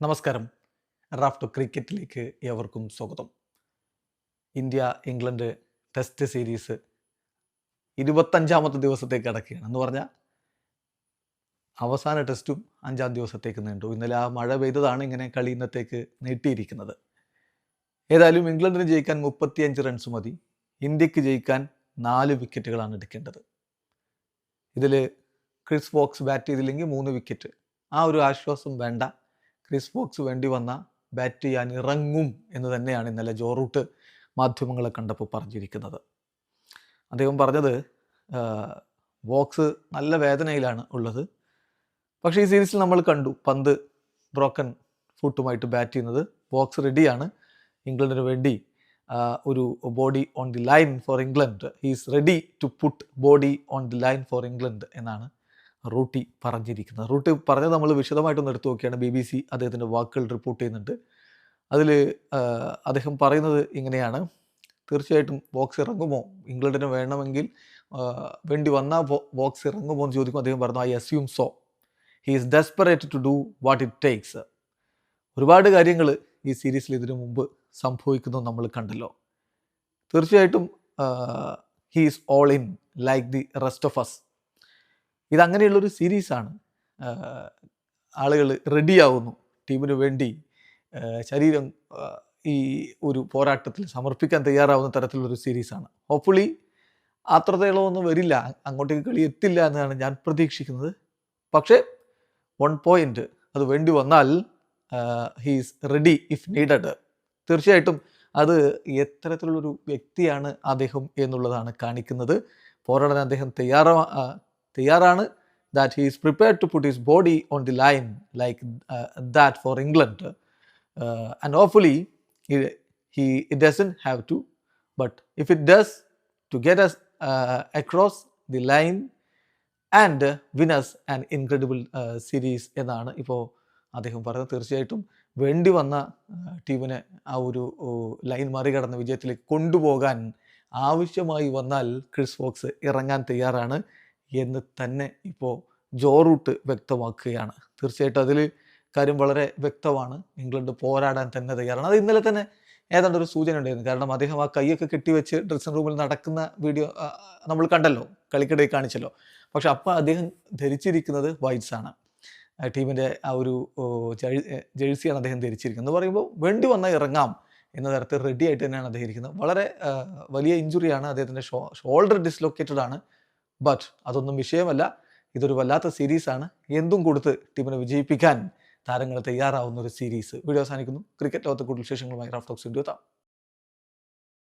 നമസ്കാരം. റാഫ്റ്റോ ക്രിക്കറ്റിലേക്ക് ഏവർക്കും സ്വാഗതം. ഇന്ത്യ ഇംഗ്ലണ്ട് ടെസ്റ്റ് സീരീസ് ഇരുപത്തഞ്ചാമത്തെ ദിവസത്തേക്ക് അടക്കുകയാണ് എന്ന് പറഞ്ഞാൽ അവസാന ടെസ്റ്റും അഞ്ചാം ദിവസത്തേക്ക് നീണ്ടു. ഇന്നലെ ആ മഴ പെയ്തതാണ് ഇങ്ങനെ കളി ഇന്നത്തേക്ക് നീട്ടിയിരിക്കുന്നത്. ഏതായാലും ഇംഗ്ലണ്ടിന് ജയിക്കാൻ മുപ്പത്തിയഞ്ച് റൺസ് മതി. ഇന്ത്യയ്ക്ക് ജയിക്കാൻ നാല് വിക്കറ്റുകളാണ് എടുക്കേണ്ടത്. ഇതിൽ ക്രിസ് വോക്സ് ബാറ്റ് ചെയ്തില്ലെങ്കിൽ മൂന്ന് വിക്കറ്റ് ആ ഒരു ആശ്വാസം വേണ്ട. ക്രിസ് വോക്സ് വേണ്ടി വന്ന ബാറ്റ് ചെയ്യാൻ ഇറങ്ങും എന്ന് തന്നെയാണ് ഇന്നലെ ജോറൂട്ട് മാധ്യമങ്ങളെ കണ്ടപ്പോൾ പറഞ്ഞിരിക്കുന്നത്. അദ്ദേഹം പറഞ്ഞത് വോക്സ് നല്ല വേദനയിലാണ് ഉള്ളത്. പക്ഷേ ഈ സീരീസിൽ നമ്മൾ കണ്ടു പന്ത് ബ്രോക്കൺ ഫുട്ടുമായിട്ട് ബാറ്റ് ചെയ്യുന്നത് വോക്സ് റെഡിയാണ്. ഇംഗ്ലണ്ടിന് വേണ്ടി ഒരു body on the line for England. He's ready to put body on the line for England എന്നാണ് റൂട്ടി പറഞ്ഞിരിക്കുന്നത്. റൂട്ടി പറഞ്ഞത് നമ്മൾ വിശദമായിട്ടൊന്ന് എടുത്തു നോക്കിയാണ്. ബി ബി സി അദ്ദേഹത്തിന്റെ വാക്കുകൾ റിപ്പോർട്ട് ചെയ്യുന്നുണ്ട്. അതിൽ അദ്ദേഹം പറയുന്നത് ഇങ്ങനെയാണ്. തീർച്ചയായിട്ടും ബോക്സ് ഇറങ്ങുമോ? ഇംഗ്ലണ്ടിന് വേണമെങ്കിൽ വേണ്ടി വന്നാൽ ബോക്സ് ഇറങ്ങുമോ എന്ന് ചോദിക്കുമ്പോൾ അദ്ദേഹം പറഞ്ഞു I assume so he is desperate to do what it takes ഒരുപാട് കാര്യങ്ങൾ ഈ സീരീസിൽ ഇതിനു മുമ്പ് സംഭവിക്കുന്നത് നമ്മൾ കണ്ടല്ലോ. തീർച്ചയായിട്ടും he's all in like the rest of us ഇതങ്ങനെയുള്ളൊരു സീരീസാണ്. ആളുകൾ റെഡിയാവുന്നു ടീമിന് വേണ്ടി. ശരീരം ഈ ഒരു പോരാട്ടത്തിൽ സമർപ്പിക്കാൻ തയ്യാറാവുന്ന തരത്തിലുള്ളൊരു സീരീസാണ്. ഹോപ്പ്ഫുള്ളി അത്രത്തോളമൊന്നും വരില്ല അങ്ങോട്ടേക്ക് കളി എത്തില്ല എന്നാണ് ഞാൻ പ്രതീക്ഷിക്കുന്നത്. പക്ഷേ വൺ പോയിന്റ് അത് വേണ്ടി വന്നാൽ ഹീസ് റെഡി ഇഫ് നീഡഡ് തീർച്ചയായിട്ടും അത് എത്തരത്തിലുള്ളൊരു വ്യക്തിയാണ് അദ്ദേഹം എന്നുള്ളതാണ് കാണിക്കുന്നത്. പോരാടാൻ അദ്ദേഹം തയ്യാറാ തയ്യാറാണ് that he is prepared to put his body on the line like that for England and hopefully he it doesn't have to but if it does to get us across line and and an incredible uh, series എന്നാണ് ഇപ്പോൾ അദ്ദേഹം പറയുന്നത് തീർച്ചയായിട്ടും വേണ്ടി വന്ന uh, ടീമിനെ ആ ഒരു ലൈൻ മറികടന്ന് വിജയത്തിലേക്ക് കൊണ്ടുപോകാൻ ആവശ്യമായി വന്നാൽ ക്രിസ് ഫോക്സ് ഇറങ്ങാൻ തയ്യാറാണ്. എന്ന് തന്നെ ഇപ്പോൾ ജോറൂട്ട് വ്യക്തമാക്കുകയാണ്. തീർച്ചയായിട്ടും അതിൽ കാര്യം വളരെ വ്യക്തമാണ്. ഇംഗ്ലണ്ട് പോരാടാൻ തന്നെ തയ്യാറാണ്. അത് ഇന്നലെ തന്നെ ഏതാണ്ട് ഒരു സൂചന ഉണ്ടായിരുന്നു. കാരണം അദ്ദേഹം ആ കൈയൊക്കെ കെട്ടിവെച്ച് ഡ്രസ്സിംഗ് റൂമിൽ നടക്കുന്ന വീഡിയോ നമ്മൾ കണ്ടല്ലോ. കളിക്കിടയിൽ കാണിച്ചല്ലോ. പക്ഷെ അപ്പോൾ അദ്ദേഹം ധരിച്ചിരിക്കുന്നത് വൈറ്റ്സ് ആണ്. ടീമിന്റെ ആ ഒരു ജേഴ്സിയാണ് അദ്ദേഹം ധരിച്ചിരിക്കുന്നത്. എന്ന് പറയുമ്പോൾ വേണ്ടി വന്നാൽ ഇറങ്ങാം എന്ന തരത്തിൽ റെഡി ആയിട്ട് തന്നെയാണ് അദ്ദേഹം ഇരിക്കുന്നത്. വളരെ വലിയ ഇഞ്ചുറിയാണ് അദ്ദേഹത്തിന്റെ ഷോൾഡർ ഡിസ്ലൊക്കേറ്റഡ് ആണ്. ബട്ട് അതൊന്നും വിഷയമല്ല. ഇതൊരു വല്ലാത്ത സീരീസാണ് എന്തും കൊടുത്ത് ടീമിനെ വിജയിപ്പിക്കാൻ താരങ്ങൾ തയ്യാറാവുന്ന ഒരു സീരീസ് വീഡിയോ അവസാനിക്കുന്നു. ക്രിക്കറ്റ് ലോകത്തെ കൂടുതൽ വിശേഷങ്ങളുമായി റാഫ്റ്റോക്സ് ഇന്ത്യ എത്താം